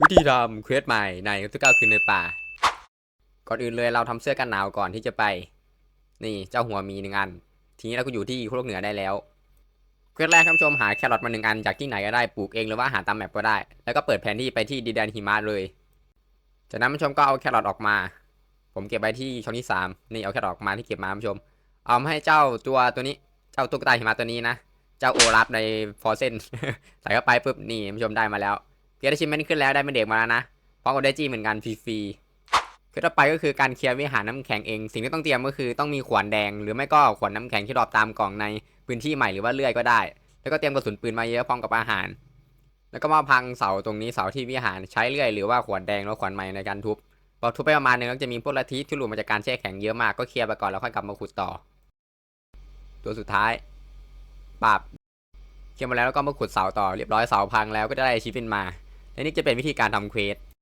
วิธีทำเควสใหม่ในทุกเก้าคืนในป่า ก่อนอื่นเลยเราทำเสื้อกันหนาวก่อนที่จะไป นี่เจ้าหัวมีหนึ่งอัน ทีนี้เราก็อยู่ที่โลกเหนือได้แล้วเควสแรกท่านผู้ชมหาแครอทมาหนึ่งอันจากที่ไหนก็ได้ปลูกเองหรือว่าหาตามแมปก็ได้ แล้วก็เปิดแผนที่ไปที่ดินแดนหิมะเลย จากนั้นท่านผู้ชมก็เอาแครอทออกมา ผมเก็บไว้ที่ช่องที่สามนี่เอาแครอทออกมาที่เก็บมาท่านผู้ชม เอามาให้เจ้าตัวตัวนี้ เจ้าตุ๊กตาหิมะตัวนี้นะ เจ้าโอรับในฟอร์เซนใส่เข้าไปปุ๊บนี่ท่านผู้ชมได้มาแล้ว เกียร์ชิมเมนขึ้นแล้วได้เป็นเด็กมาแล้วนะพร้อมกับได้จี้เหมือนกันฟรีๆคือต่อไปก็คือการเคลียร์วิหารน้ำแข็งเอง สิ่งที่ต้องเตรียมก็คือต้องมีขวานแดง หรือไม่ก็ขวานน้ำแข็งที่รอปตามกล่องในพื้นที่ใหม่หรือว่าเลื่อยก็ได้ แล้วก็เตรียมกระสุนปืนมาเยอะพร้อมกับอาหาร แล้วก็มาพังเสาตรงนี้เสาที่วิหารใช้เลื่อยหรือว่าขวานแดงแล้วขวานใหม่ในการทุบพอทุบไปประมาณนึงแล้วจะมีพวกลัทธิที่หลุดมาจากการแช่แข็งเยอะมากก็เคลียร์ไปก่อนแล้วค่อยกลับมาขุดต่อ ตัวสุดท้ายปราบเคลียร์มาแล้วแล้วก็มาขุดเสาต่อเรียบร้อยเสาพังแล้วก็ได้ชีพเป็นมา และนี่จะเป็นวิธีการทำเควส